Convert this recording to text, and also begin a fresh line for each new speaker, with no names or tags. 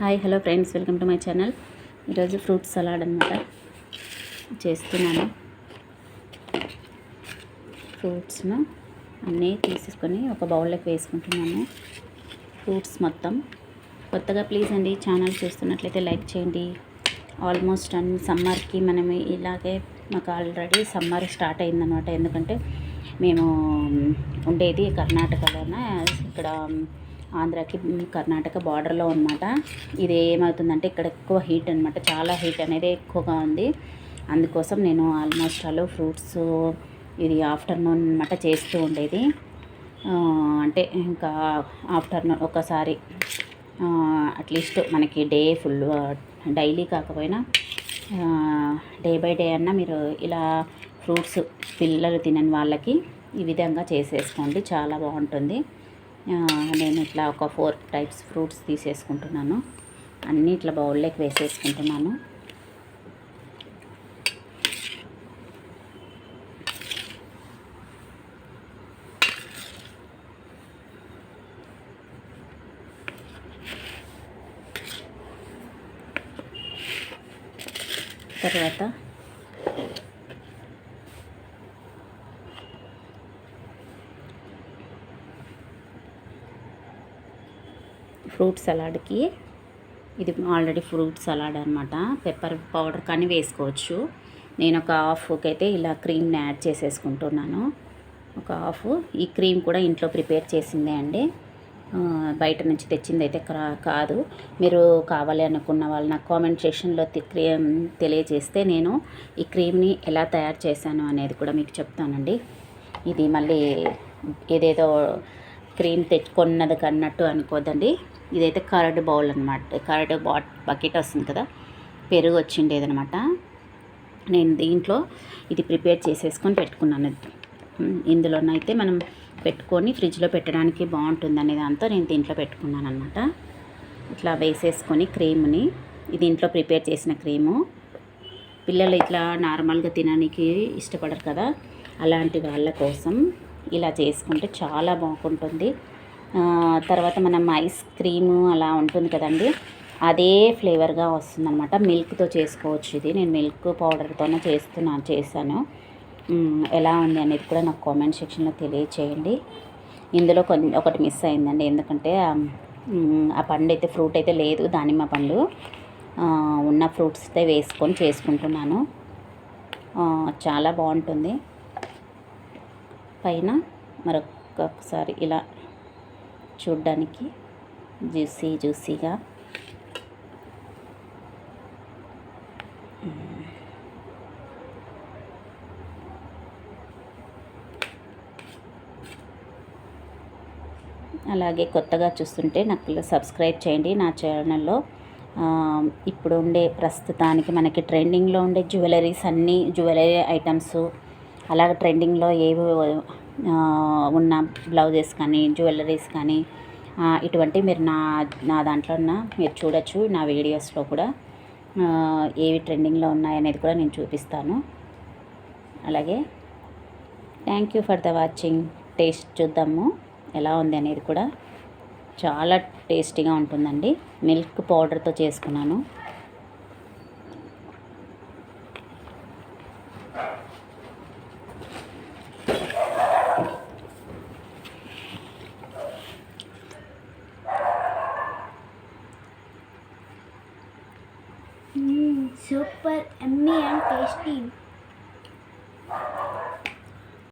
Hi hello friends welcome to my channel. ఈరోజు fruit salad అనమాట చేస్తున్నాను. ఫ్రూట్స్ను అన్నీ తీసేసుకొని ఒక బౌల్లోకి వేసుకుంటున్నాను. ఫ్రూట్స్ మొత్తం. కొత్తగా ప్లీజ్ అండి ఛానల్ చూస్తున్నట్లయితే లైక్ చేయండి. ఆల్మోస్ట్ అన్ని సమ్మర్కి మనం ఇలాగే మాకు ఆల్రెడీ సమ్మర్ స్టార్ట్ అయిందనమాట ఎందుకంటే మేము ఉండేది కర్ణాటకలోన ఇక్కడ ఆంధ్రాకి కర్ణాటక బార్డర్లో అనమాట ఇది ఏమవుతుందంటే ఇక్కడ ఎక్కువ హీట్ అనమాట చాలా హీట్ అనేది ఎక్కువగా ఉంది. అందుకోసం నేను ఆల్మోస్ట్ ఆల్ ఫ్రూట్స్ ఇది ఆఫ్టర్నూన్ అనమాట చేస్తూ ఉండేది. అంటే ఇంకా ఆఫ్టర్నూన్ ఒకసారి అట్లీస్ట్ మనకి డే ఫుల్ డైలీ కాకపోయినా డే బై డే అన్నా మీరు ఇలా ఫ్రూట్స్ పిల్లలు తినని వాళ్ళకి ఈ విధంగా చేసేసుకోండి. చాలా బాగుంటుంది. నేను ఇట్లా ఒక ఫోర్ టైప్స్ ఫ్రూట్స్ తీసేసుకుంటున్నాను. అన్నీ ఇట్లా బౌల్లోకి వేసేసుకుంటున్నాను. తర్వాత ఫ్రూట్ సలాడ్కి. ఇది ఆల్రెడీ ఫ్రూట్ సలాడ్ అనమాట పెప్పర్ పౌడర్ కానీ వేసుకోవచ్చు. నేను ఒక హాఫ్కి అయితే ఇలా క్రీమ్ని యాడ్ చేసేసుకుంటున్నాను. ఒక హాఫ్. ఈ క్రీమ్ కూడా ఇంట్లో ప్రిపేర్ చేసిందే అండి. బయట నుంచి తెచ్చింది అయితే క్రా- కాదు. మీరు కావాలి అనుకున్న వాళ్ళు నాకు కామెంట్ సెక్షన్లో తెలియజేస్తే నేను ఈ క్రీమ్ని ఎలా తయారు చేశాను అనేది కూడా మీకు చెప్తానండి. ఇది మళ్ళీ ఏదేదో క్రీమ్ తెచ్చుకున్నది కన్నట్టు అనుకోదండి. ఇదైతే కర్డ్ బౌల్ అనమాట కర్డ్ బాట్ బకెట్ వస్తుంది కదా పెరుగు వచ్చిండేదనమాట నేను దీంట్లో ఇది ప్రిపేర్ చేసేసుకొని పెట్టుకున్నాను. ఇందులోనైతే మనం పెట్టుకొని ఫ్రిడ్జ్లో పెట్టడానికి బాగుంటుంది అనే దాంతో నేను దీంట్లో పెట్టుకున్నాను అనమాట ఇట్లా వేసేసుకొని క్రీమ్ని ఇది ఇంట్లో ప్రిపేర్ చేసిన క్రీము. పిల్లలు ఇట్లా నార్మల్గా తినడానికి ఇష్టపడరు కదా అలాంటి వాళ్ళ కోసం ఇలా చేసుకుంటే చాలా బాగుంటుంది. తర్వాత మనం ఐస్ క్రీము అలా ఉంటుంది కదండి అదే ఫ్లేవర్గా వస్తుందన్నమాట. మిల్క్తో చేసుకోవచ్చు ఇది. నేను మిల్క్ పౌడర్తోనే చేస్తున్నాను చేశాను. ఎలా ఉంది అనేది కూడా నాకు కామెంట్ సెక్షన్లో తెలియచేయండి. ఇందులో కొన్ని ఒకటి మిస్ అయిందండి. ఎందుకంటే ఆ, పండు అయితే ఫ్రూట్ అయితే లేదు దానిమ్మ పండు. ఉన్న ఫ్రూట్స్ అయితే వేసుకొని చేసుకుంటున్నాను. చాలా బాగుంటుంది. పైన మరొకసారి ఇలా చూడ్డానికి జ్యూసీ జ్యూసీగా. అలాగే కొత్తగా చూస్తుంటే నాకు సబ్స్క్రైబ్ చేయండి నా ఛానల్లో. ఇప్పుడు ఉండే ప్రస్తుతానికి మనకి ట్రెండింగ్లో ఉండే జ్యువెలరీస్ అన్నీ జ్యువెలరీ ఐటమ్స్ అలాగే ట్రెండింగ్లో ఏవి ఉన్న బ్లౌజెస్ కానీ జ్యువెలరీస్ కానీ ఇటువంటి మీరు నా నా దాంట్లో ఉన్న మీరు చూడొచ్చు నా వీడియోస్లో కూడా. ఏవి ట్రెండింగ్లో ఉన్నాయనేది కూడా నేను చూపిస్తాను. అలాగే thank you for the watching. Taste చూద్దాము ఎలా ఉంది అనేది కూడా. చాలా టేస్టీగా ఉంటుందండి. మిల్క్ పౌడర్తో చేసుకున్నాను.
Super Emmy and tasty